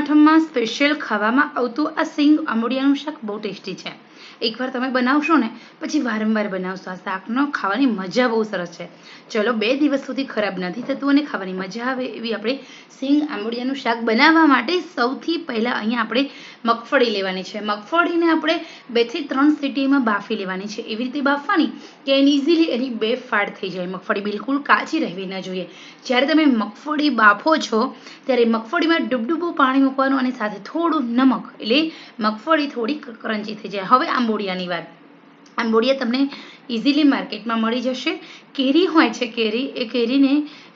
આઠમમાં special ખાવામાં આવતું આ સિંગ આંબોડિયાનું શાક બહુ ટેસ્ટી છે. એકવાર તમે બનાવશો ને, પછી વારંવાર બનાવશો. આ શાકનો ખાવાની મજા બહુ સરસ છે. ચલો, બે દિવસ સુધી ખરાબ નથી થતું અને ખાવાની મજા આવે એવી આપણે સિંગ આંબોડિયાનું શાક બનાવવા માટે સૌથી પહેલાં અહીંયા આપણે મગફળી લેવાની છે. મગફળીને આપણે બેથી ત્રણ સીટીમાં બાફી લેવાની છે. એવી રીતે બાફવાની કે એની ઇઝીલી એની બે ફાડ થઈ જાય. મગફળી બિલકુલ કાચી રહેવી ન જોઈએ. જ્યારે તમે મગફળી બાફો છો, ત્યારે મગફળીમાં ડૂબડૂબું પાણી મૂકવાનું અને સાથે થોડું નમક, એટલે મગફળી થોડી ક્રંચી થઈ જાય. હવે આંબોડિયાની વાત. આંબોડિયા તમને ઇઝીલી માર્કેટમાં મળી જશે. કેરી હોય છે કેરી, એ કેરીને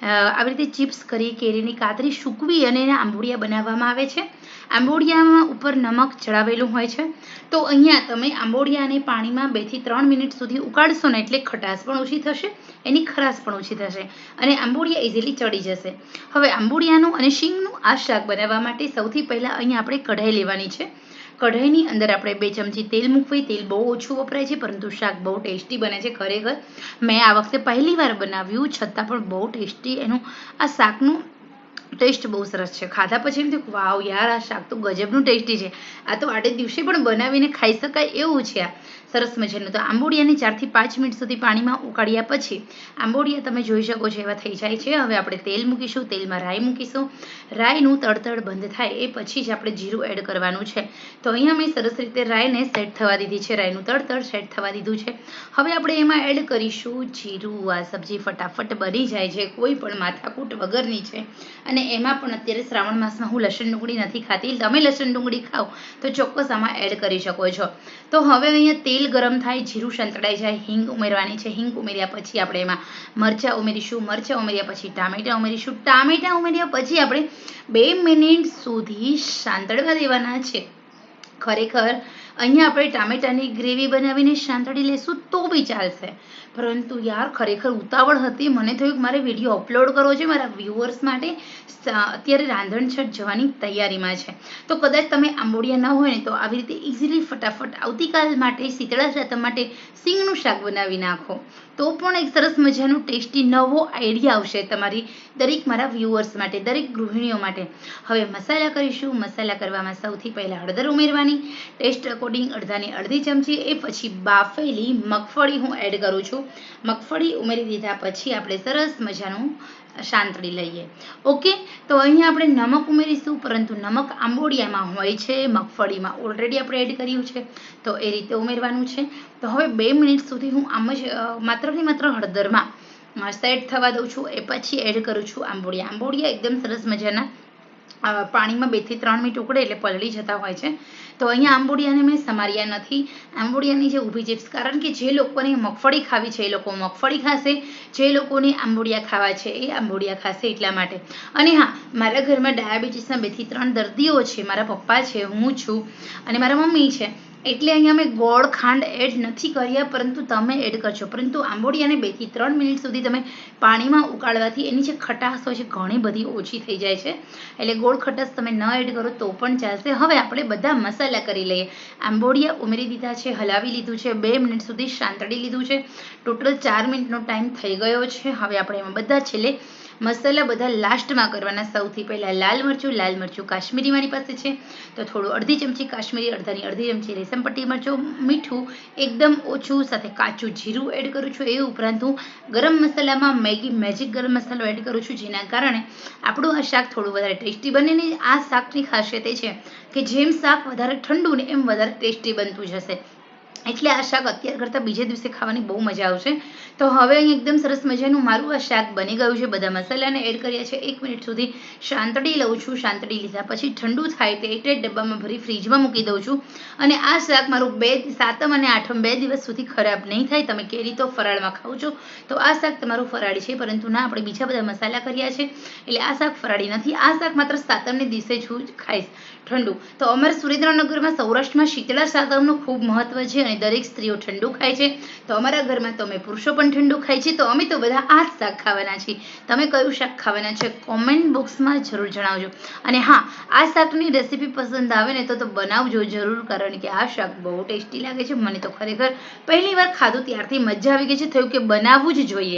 આવી રીતે ચિપ્સ કરી, કેરીની કાતરી સૂકવી અને એના આંબોડિયા બનાવવામાં આવે છે. આંબોડિયામાં ઉપર નમક ચડાવેલું હોય છે. તો અહીંયા તમે આંબોડિયાને પાણીમાં બેથી ત્રણ મિનિટ સુધી ઉકાળશો ને એટલે ખટાશ પણ ઓછી થશે, એની ખરાશ પણ ઓછી થશે અને આંબોડિયા ઇઝીલી ચડી જશે. હવે આંબોડિયાનું અને શીંગનું આ શાક બનાવવા માટે સૌથી પહેલાં અહીંયા આપણે કઢાઈ લેવાની છે. કઢાઈની અંદર આપણે બે ચમચી તેલ મૂકવી, તેલ બહુ ઓછું વપરાય છે, પરંતુ શાક બહુ ટેસ્ટી બને છે ખરેખર. મેં આ વખતે પહેલી વાર બનાવ્યું, છતાં પણ બહુ ટેસ્ટી એનું આ શાકનું ટેસ્ટ બહુ સરસ છે. ખાધા પછી એમ થયું વાવ યાર, આ શાક તો ગજબનું ટેસ્ટી છે. આ તો આડે દિવસે પણ બનાવીને ખાઈ શકાય એવું છે આ. સરસ મજાનું. તો આંબોડિયાને ચારથી પાંચ મિનિટ સુધી પાણીમાં ઉકાળ્યા પછી આંબોડિયા તમે જોઈ શકો છો એવા થઈ જાય છે. હવે આપણે તેલ મૂકીશું. તેલમાં રાઈ મૂકીશું. રાઈનું તડતડ બંધ થાય એ પછી જ આપણે જીરું એડ કરવાનું છે. તો અહીંયા મેં સરસ રીતે રાઈને સેટ થવા દીધી છે. રાઈનું તડતડ સેટ થવા દીધું છે. હવે આપણે એમાં એડ કરીશું જીરું. આ સબ્જી ફટાફટ બની જાય છે. કોઈ પણ માથાકૂટ વગરની છે. અને એમાં પણ અત્યારે શ્રાવણ માસમાં હું લસણ ડુંગળી નથી ખાતી. તમે લસણ ડુંગળી ખાઓ તો ચોક્કસ આમાં એડ કરી શકો છો. તો હવે અહીંયા તેલ ગરમ થાય, જીરું સંતળાઈ જાય, હિંગ ઉમેરવાની છે. હિંગ ઉમેર્યા પછી આપણે એમાં મરચાં ઉમેરીશું. મરચાં ઉમેર્યા પછી ટામેટાં ઉમેરીશું. ટામેટાં ઉમેર્યા પછી આપણે બે મિનિટ સુધી સાંતળવા દેવાના છે. ખરેખર અહીંયા આપણે ટામેટાની ગ્રેવી બનાવીને સાંતળી લેશું તો બી ચાલશે. પરંતુ યાર, ખરેખર ઉતાવળ હતી. મને થયું કે મારે વીડિયો અપલોડ કરવો છે મારા વ્યુઅર્સ માટે. અત્યારે રાંધણછટ જવાની તૈયારીમાં છે. તો કદાચ તમે આંબોડિયા ન હોય ને, તો આવી રીતે ઇઝીલી ફટાફટ આવતીકાલ માટે શીતળા શાતમ માટે સિંગનું શાક બનાવી નાખો. તો પણ એક સરસ મજાનું ટેસ્ટી નવો આઈડિયા આવશે તમારી દરેક મારા વ્યુઅર્સ માટે, દરેક ગૃહિણીઓ માટે. હવે મસાલા કરીશું. મસાલા કરવામાં સૌથી પહેલાં હળદર ઉમેરવાની. ટેસ્ટ અકોર્ડિંગ અડધાની અડધી ચમચી એ પછી બાફેલી મગફળી હું એડ કરું છું. મગફળી ઉમેરી દીધા પછી આપણે સરસ મજાનું સાંતળી લઈએ. ઓકે તો અહીંયા આપણે નમક ઉમેરીશું પરંતુ નમક આંબોડિયામાં હોય છે મગફળીમાં ઓલરેડી આપણે એડ કર્યું છે તો એ રીતે ઉમેરવાનું છે. તો હવે બે મિનિટ સુધી હું આમ જ અ, માત્ર હળદરમાં સેટ થવા દઉં છું એ પછી એડ કરું છું આંબોડિયા. આંબોડિયા એકદમ સરસ મજાના પાણીમાં બેથી ત્રણ મિનિટ ઉકળે એટલે પલળી જતા હોય છે. તો અહીંયા આંબોડિયાને મેં સમાર્યા નથી. આંબોડિયાની જે ઊભી ચિપ્સ, કારણ કે જે લોકોને મગફળી ખાવી છે એ લોકો મગફળી ખાશે, જે લોકોને આંબોડિયા ખાવા છે એ આંબોડિયા ખાશે એટલા માટે. અને હા, મારા ઘરમાં ડાયાબિટીસના બેથી ત્રણ દર્દીઓ છે, મારા પપ્પા છે, હું છું અને મારા મમ્મી છે. એટલે અહીંયા મેં ગોળ ખાંડ એડ નથી કર્યા, પરંતુ તમે એડ કરશો. પરંતુ આંબોડિયાને બેથી ત્રણ મિનિટ સુધી તમે પાણીમાં ઉકાળવાથી એની જે ખટાશ હોય છે, ઘણી બધી ઓછી થઈ જાય છે. એટલે ગોળ ખટાશ તમે ન એડ કરો તો પણ ચાલશે. હવે આપણે બધા મસાલા કરી લઈએ. આંબોડિયા ઉમેરી દીધા છે, હલાવી લીધું છે, બે મિનિટ સુધી સાંતળી લીધું છે. ટોટલ ચાર મિનિટનો ટાઈમ થઈ ગયો છે. હવે આપણે એમાં બધા છેલ્લે મસાલા બધા લાસ્ટમાં કરવાના સૌથી પહેલાં લાલ મરચું લાલ મરચું કાશ્મીરી મારી પાસે છે. તો થોડું અડધી ચમચી કાશ્મીરી, અડધાની અડધી ચમચી રેશમ પટ્ટી મરચું, મીઠું, એકદમ ઓછું, સાથે કાચું જીરું એડ કરું છું. એ ઉપરાંત હું ગરમ મસાલામાં મેગી મેજિક ગરમ મસાલો એડ કરું છું, જેના કારણે આપણું આ શાક થોડું વધારે ટેસ્ટી બને ને આ શાકની ખાસિયત એ છે કે જેમ શાક વધારે ઠંડુ ને એમ વધારે ટેસ્ટી બનતું જશે. એટલે આ શાક અત્યાર કરતાં બીજે દિવસે ખાવાની બહુ મજા આવશે. તો હવે અહીં એકદમ સરસ મજાનું મારું આ શાક બની ગયું છે. બધા મસાલાને એડ કર્યા છે. એક મિનિટ સુધી શાંતળી લઉં છું. શાંતળી લીધા પછી ઠંડુ થાય તે એટલે ડબ્બામાં ભરી ફ્રીજમાં મૂકી દઉં છું. અને આ શાક મારું બે, સાતમ અને આઠમ બે દિવસ સુધી ખરાબ નહીં થાય. તમે કેરી તો ફરાળમાં ખાઓ છો. તો આ શાક તમારું ફરાળી છે. પરંતુ ના, આપણે બીજા બધા મસાલા કર્યા છે. એટલે આ શાક ફરાળી નથી. આ શાક માત્ર સાતમને દિવસે જ ખાઈશ ઠંડુ. તો અમારા સુરેન્દ્રનગરમાં સૌરાષ્ટ્રમાં શીતળા સાતમનું ખૂબ મહત્વ છે. અને દરેક સ્ત્રીઓ ઠંડુ ખાય છે. તો અમારા ઘરમાં તો અમે પુરુષો પણ ઠંડુ ખાય છે. તો અમે તો બધા આ જ શાક ખાવાના છીએ. તમે કયું શાક ખાવાના છે કોમેન્ટ બોક્સમાં જરૂર જણાવજો. અને હા, આ શાકની રેસીપી પસંદ આવે ને તો તો બનાવજો જરૂર, કારણ કે આ શાક બહુ ટેસ્ટી લાગે છે. મને તો ખરેખર પહેલી વાર ખાધું, ત્યારથી મજા આવી ગઈ છે. થયું કે બનાવવું જ જોઈએ.